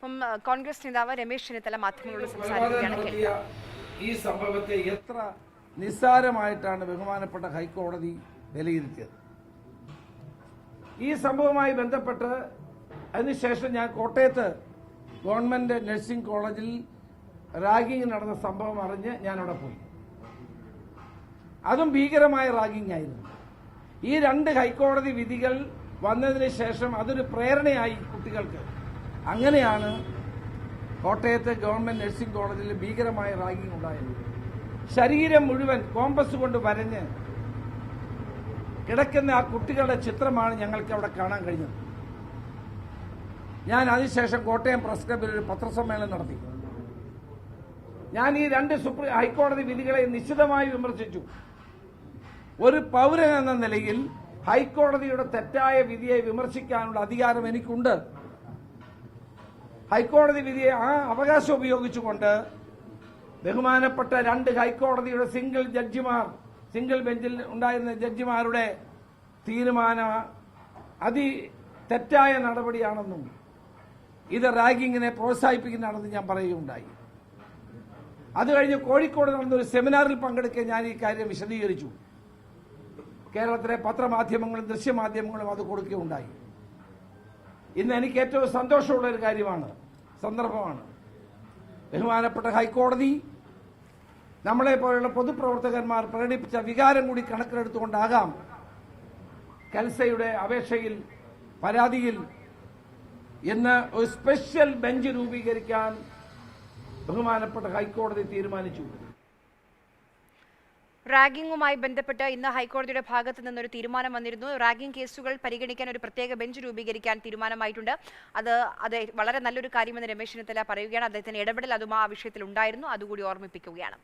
അപ്പം കോൺഗ്രസ് നേതാവ് രമേശ് ചെന്നിത്തല മാധ്യമങ്ങളോട് സംസാരിക്കുകയാണ് ഈ സംഭവത്തെ എത്ര നിസ്സാരമായിട്ടാണ് ബഹുമാനപ്പെട്ട ഹൈക്കോടതി വിലയിരുത്തിയത്. ഈ സംഭവവുമായി ബന്ധപ്പെട്ട് അതിനുശേഷം ഞാൻ കോട്ടയത്ത് ഗവൺമെന്റ് നഴ്സിംഗ് കോളേജിൽ റാഗിങ് നടന്ന സംഭവം അറിഞ്ഞ് ഞാൻ അവിടെ പോയി. അതും ഭീകരമായ റാഗിംഗ് ആയിരുന്നു. ഈ രണ്ട് ഹൈക്കോടതി വിധികൾ വന്നതിന് ശേഷം അതൊരു പ്രേരണയായി കുട്ടികൾക്ക് അങ്ങനെയാണ് കോട്ടയത്തെ ഗവൺമെന്റ് നഴ്സിംഗ് കോളേജിൽ ഭീകരമായ റാഗിംഗ് ഉണ്ടായത്. ശരീരം മുഴുവൻ കോമ്പസ് കൊണ്ട് വരഞ്ഞ് കിടക്കുന്ന ആ കുട്ടികളുടെ ചിത്രമാണ് ഞങ്ങൾക്ക് അവിടെ കാണാൻ കഴിഞ്ഞത്. ഞാൻ അതിനുശേഷം കോട്ടയം പ്രസ് ക്ലബിൽ ഒരു പത്രസമ്മേളനം നടത്തി. ഞാൻ ഈ രണ്ട് സുപ്രീം ഹൈക്കോടതി വിധികളെ നിശിതമായി വിമർശിച്ചു. ഒരു പൗരൻ എന്ന നിലയിൽ ഹൈക്കോടതിയുടെ തെറ്റായ വിധിയെ വിമർശിക്കാനുള്ള അധികാരം എനിക്കുണ്ട്. ഹൈക്കോടതി വിധിയെ ആ അവകാശം ഉപയോഗിച്ചുകൊണ്ട് ബഹുമാനപ്പെട്ട രണ്ട് ഹൈക്കോടതിയുടെ സിംഗിൾ ജഡ്ജിമാർ സിംഗിൾ ബെഞ്ചിൽ ഉണ്ടായിരുന്ന ജഡ്ജിമാരുടെ തീരുമാന അതി തെറ്റായ നടപടിയാണെന്നും ഇത് റാഗിങ്ങിനെ പ്രോത്സാഹിപ്പിക്കുന്നതാണെന്ന് ഞാൻ പറയുകയുണ്ടായി. അത് കഴിഞ്ഞ് കോഴിക്കോട് നടന്ന ഒരു സെമിനാറിൽ പങ്കെടുക്കാൻ ഞാൻ ഈ കാര്യം വിശദീകരിച്ചു. കേരളത്തിലെ പത്രമാധ്യമങ്ങളും ദൃശ്യമാധ്യമങ്ങളും അത് കൊടുക്കുകയുണ്ടായി. ഇന്ന് എനിക്ക് ഏറ്റവും സന്തോഷമുള്ള ഒരു കാര്യമാണ് സന്ദർഭമാണ്. ബഹുമാനപ്പെട്ട ഹൈക്കോടതി നമ്മളെ പോലെയുള്ള പൊതുപ്രവർത്തകന്മാർ പ്രകടിപ്പിച്ച വികാരം കൂടി കണക്കിലെടുത്തുകൊണ്ടാകാം കൽസയുടെ അപേക്ഷയിൽ പരാതിയിൽ ഇന്ന് ഒരു സ്പെഷ്യൽ ബെഞ്ച് രൂപീകരിക്കാൻ ബഹുമാനപ്പെട്ട ഹൈക്കോടതി തീരുമാനിച്ചു. റാഗിങ്ങുമായി ബന്ധപ്പെട്ട് ഇന്ന് ഹൈക്കോടതിയുടെ ഭാഗത്ത് നിന്നൊരു തീരുമാനം വന്നിരുന്നു. റാഗിംഗ് കേസുകൾ പരിഗണിക്കാൻ ഒരു പ്രത്യേക ബെഞ്ച് രൂപീകരിക്കാൻ തീരുമാനമായിട്ടുണ്ട്. അത് അത് വളരെ നല്ലൊരു കാര്യമെന്ന് രമേശ് ചെന്നിത്തല പറയുകയാണ്. അദ്ദേഹത്തിന് ഇടപെടൽ അതും ആ വിഷയത്തിൽ ഉണ്ടായിരുന്നു അതുകൂടി ഓർമ്മിപ്പിക്കുകയാണ്.